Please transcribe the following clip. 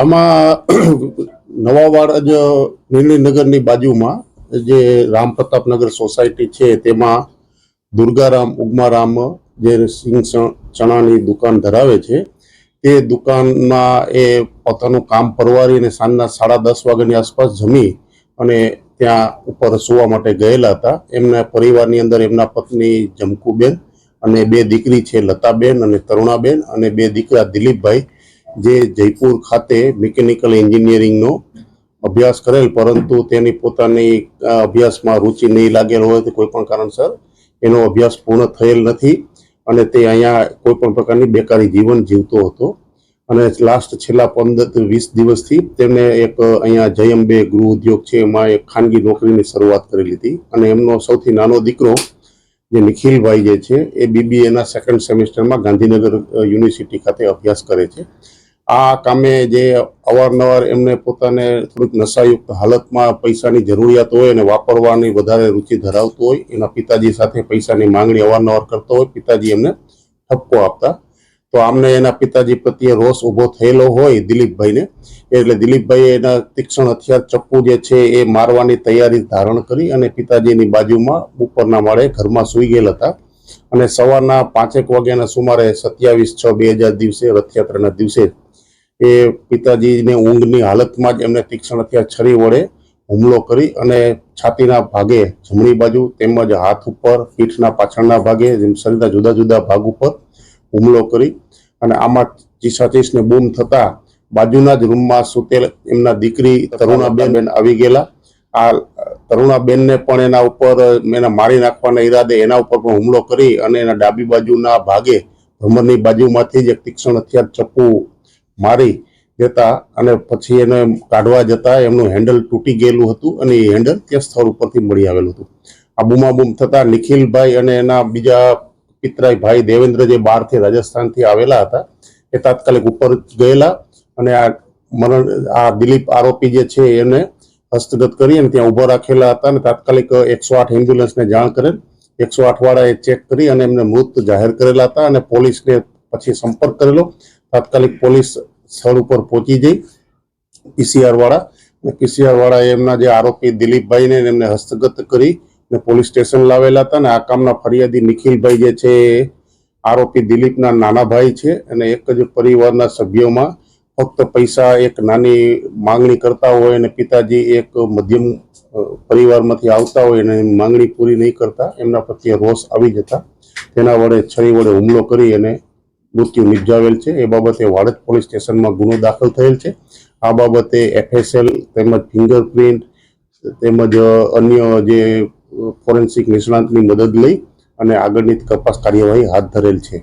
આમાં નવાવાડ જ નીલનગરની બાજુમાં જે રામ પ્રતાપનગર સોસાયટી છે, તેમાં દુર્ગારામ ઉગમારામ જે સિંગ ચણાની દુકાન ધરાવે છે, તે દુકાનમાં એ પોતાનું કામ પરવારીને સાંજના સાડા દસ વાગ્યાની આસપાસ જમી અને ત્યાં ઉપર સુવા માટે ગયેલા હતા. એમના પરિવારની અંદર એમના પત્ની જમકુબેન અને બે દીકરી છે લતાબેન અને તરુણાબેન અને બે દીકરા દિલીપભાઈ, જે જયપુર ખાતે મિકેનિકલ એન્જિનિયરિંગનો અભ્યાસ કરેલ, પરંતુ તેની પોતાની અભ્યાસમાં રુચિ નહીં લાગેલ હોય તો કોઈ પણ કારણસર એનો અભ્યાસ પૂર્ણ થયેલ નથી અને તે અહીંયા કોઈ પણ પ્રકારની બેકારી જીવન જીવતો હતો. અને લાસ્ટ છેલ્લા પંદર વીસ દિવસથી તેમણે એક અહીંયા જયંબે ગૃહ ઉદ્યોગ છે, એમાં એક ખાનગી નોકરીની શરૂઆત કરેલી હતી. અને એમનો સૌથી નાનો દીકરો જે નિખિલભાઈ જે છે, એ બીબીએના સેકન્ડ સેમિસ્ટરમાં ગાંધીનગર યુનિવર્સિટી ખાતે અભ્યાસ કરે છે. આ કામે જે અવારનવાર એમને પોતાને થોડીક નશાયુક્ત હાલતમાં પૈસાની જરૂરિયાત હોય અને વાપરવાની વધારે રુચિ ધરાવતું હોય, એના પિતાજી સાથે પૈસાની માંગણી અવારનવાર કરતો હોય, પિતાજી એમને ઠપકો આપતા તો આમને એના પિતાજી પ્રત્યે રોષ ઊભો થયેલો હોય દિલીપભાઈને, એટલે દિલીપભાઈએ એના તીક્ષ્ણ હથિયાર ચપ્પુ જે છે એ મારવાની તૈયારી ધારણ કરી અને પિતાજીની બાજુમાં ઉપરના માળે ઘરમાં સૂઈ ગયેલા હતા. અને સવારના પાંચેક વાગ્યાના સુમારે સત્યાવીસ છ બે હજાર દિવસે રથયાત્રાના દિવસે એ પિતાજીને ઊંઘની હાલતમાં જ એમને તીક્ષ્ણ હથિયાર છરી વડે હુમલો કરી અને છાતીના ભાગે જમણી બાજુ તેમજ હાથ ઉપર, પીઠના પાછળના ભાગે જેમ શરીરના જુદા જુદા ભાગ ઉપર હુમલો કરી અને આમાં ચીસાચીસને બૂમ થતાં બાજુના જ રૂમમાં સૂતેલ એમના દીકરી તરુણાબેન બેન આવી ગયેલા. આ તરુણાબેનને પણ એના ઉપર એના મારી નાખવાના ઈરાદે એના ઉપર પણ હુમલો કરી અને એના ડાબી બાજુના ભાગે ભ્રમરની બાજુમાંથી જ એક તીક્ષ્ણ હથિયાર ચપ્પુ મારી દેતા અને પછી એને કાઢવા જતા એમનું હેન્ડલ તૂટી ગયેલું હતું અને એ હેન્ડલ ત્યાં સ્થળ ઉપરથી મળી આવેલું હતું. આ બૂમાબૂમ થતાં નિખિલભાઈ અને એના બીજા પિતરાઈ ભાઈ દેવેન્દ્ર જે બહારથી રાજસ્થાનથી આવેલા હતા, એ તાત્કાલિક ઉપર ગયેલા અને આ મરણ, આ દિલીપ આરોપી જે છે એને હસ્તગત કરી અને ત્યાં ઊભા રાખેલા હતા અને તાત્કાલિક એકસો આઠ એમ્બ્યુલન્સને જાણ કરેલ. એકસો આઠ વાળાએ ચેક કરી અને એમને મૃત જાહેર કરેલા હતા અને પોલીસને પછી સંપર્ક કરેલો. તાત્કાલિક પોલીસ સ્થળ ઉપર પહોંચી જઈ પીસીઆર વાળા પીસીઆર વાળા એમના જે આરોપી દિલીપભાઈને એમને હસ્તગત કરી ને પોલીસ સ્ટેશન લાવેલા હતા ને આ કામના ફરિયાદી નિખિલભાઈ જે છે આરોપી દિલીપના નાના ભાઈ છે અને એક જ પરિવારના સભ્યોમાં ફક્ત પૈસા એક નાની માંગણી કરતા હોય અને પિતાજી એક મધ્યમ પરિવારમાંથી આવતા હોય અને માંગણી પૂરી નહીં કરતા, એમના પ્રત્યે રોષ આવી જતા. તેના વડે છરી વડે હુમલો કરી અને મૃત્યુ નિપજાવેલ છે. એ બાબતે વાડજ પોલીસ સ્ટેશનમાં ગુનો દાખલ થયેલ છે. આ બાબતે એફએસએલ તેમજ ફિંગરપ્રિન્ટ તેમજ અન્ય જે ફોરેન્સિક નિષ્ણાંતની મદદ લઈ અને આગળની તપાસ કાર્યવાહી હાથ ધરેલ છે.